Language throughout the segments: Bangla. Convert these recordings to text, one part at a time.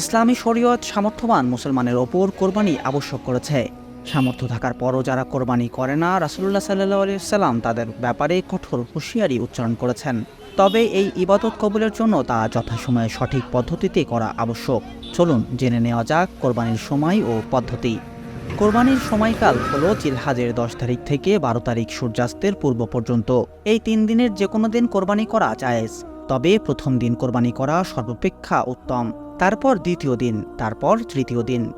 ইসলামী শরীয়ত সামর্থ্যবান মুসলমানের ওপর কোরবানি আবশ্যক করেছে। সামর্থ্য থাকার পরও যারা কোরবানি করে না রাসুল্লাহ সাল্লাহ সাল্লাম তাদের ব্যাপারে কঠোর হুঁশিয়ারি উচ্চারণ করেছেন। তবে এই ইবাদত কবুলের জন্য তা যথাসময়ে সঠিক পদ্ধতিতে করা আবশ্যক। চলুন জেনে নেওয়া যাক কোরবানির সময় ও পদ্ধতি। কোরবানির সময়কাল হল জিলহাজের দশ তারিখ থেকে বারো তারিখ সূর্যাস্তের পূর্ব পর্যন্ত। এই তিন দিনের যে কোনো দিন কোরবানি করা জায়েজ। তবে প্রথম দিন কোরবানি করা সর্বাপেক্ষা উত্তম। তারপর দ্বিতীয় দিন, তারপর তৃতীয় দিন।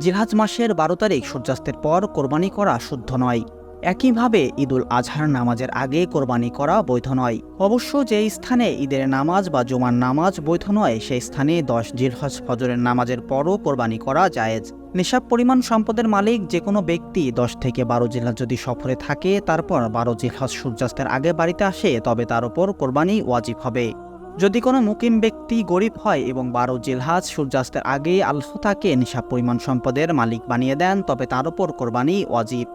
জিলহাজ মাসের বারো তারিখ সূর্যাস্তের পর কোরবানি করা শুদ্ধ নয়। একইভাবে ঈদুল আজহার নামাজের আগে কোরবানি করা বৈধ নয়। অবশ্য যে স্থানে ঈদের নামাজ বা জুমার নামাজ বৈধ নয়, সেই স্থানে দশ জিলহজ ফজরের নামাজের পরও কোরবানি করা জায়েজ। নিসাব পরিমাণ সম্পদের মালিক যে কোনো ব্যক্তি দশ থেকে বারো জেলা যদি সফরে থাকে, তারপর বারো জিলহজ সূর্যাস্তের আগে বাড়িতে আসে, তবে তার উপর কোরবানি ওয়াজিব হবে। যদি কোনো মুকিম ব্যক্তি গরিব হয় এবং বারো জেলহাজ সূর্যাস্তের আগে আল্লাহ তাকে নিসাব পরিমাণ সম্পদের মালিক বানিয়ে দেন, তবে তার ওপর কোরবানি ওয়াজিব।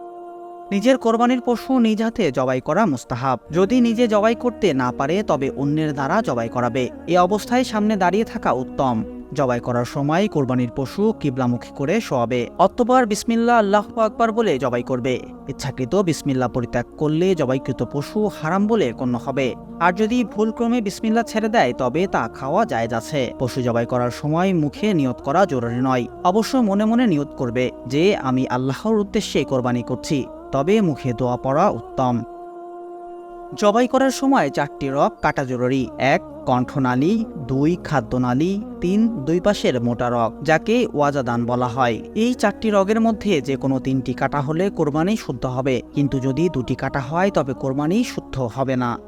নিজের কোরবানির পশু নিজ হাতে জবাই করা মুস্তাহাব। যদি নিজে জবাই করতে না পারে, তবে অন্যের দ্বারা জবাই করাবে। এ অবস্থায় সামনে দাঁড়িয়ে থাকা উত্তম। জবাই করার সময় কোরবানির পশু কিবলামুখী করে শোয়াবে। অতঃপর বিসমিল্লা আল্লাহ আকবার বলে জবাই করবে। ইচ্ছাকৃত বিসমিল্লা পরিত্যাগ করলে জবাইকৃত পশু হারাম বলে গণ্য হবে। আর যদি ভুলক্রমে বিসমিল্লা ছেড়ে দেয়, তবে তা খাওয়া জায়েজ আছে। পশু জবাই করার সময় মুখে নিয়ত করা জরুরি নয়। অবশ্য মনে মনে নিয়ত করবে যে, আমি আল্লাহর উদ্দেশ্যে কোরবানি করছি, তবে মুখে দোয়া পড়া উত্তম। জবাই করার সময় চারটি রক কাটা জরুরি। এক, কণ্ঠনালী, দুই, খাদ্যনালী, তিন, দুই পাশের মোটা রগ যাকে ওয়াজাদান বলা হয়। এই চারটি রগের মধ্যে যে কোনো তিনটি কাটা হলে কোরবানি শুদ্ধ হবে। কিন্তু যদি দুটি কাটা হয়, তবে কোরবানি শুদ্ধ হবে না।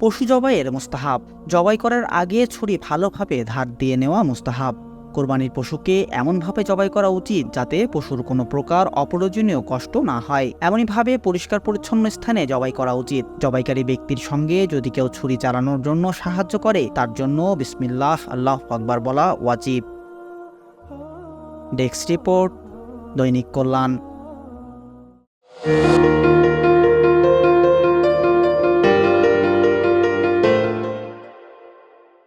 পশু জবাইয়ের মুস্তাহাব, জবাই করার আগে ছুরি ভালোভাবে ধার দিয়ে নেওয়া মুস্তাহাব। কোরবানির পশুকে এমনভাবে জবাই করা উচিত যাতে পশুর কোনো প্রকার অপ্রয়োজনীয় কষ্ট না হয়। এমনইভাবে পরিষ্কার পরিচ্ছন্ন স্থানে জবাই করা উচিত। জবাইকারী ব্যক্তির সঙ্গে যদি কেউ ছুরি চালানোর জন্য সাহায্য করে, তার জন্য বিসমিল্লাহ, আল্লাহ আকবার বলা ওয়াজিব। ডেস্ক রিপোর্ট, দৈনিক কল্যাণ।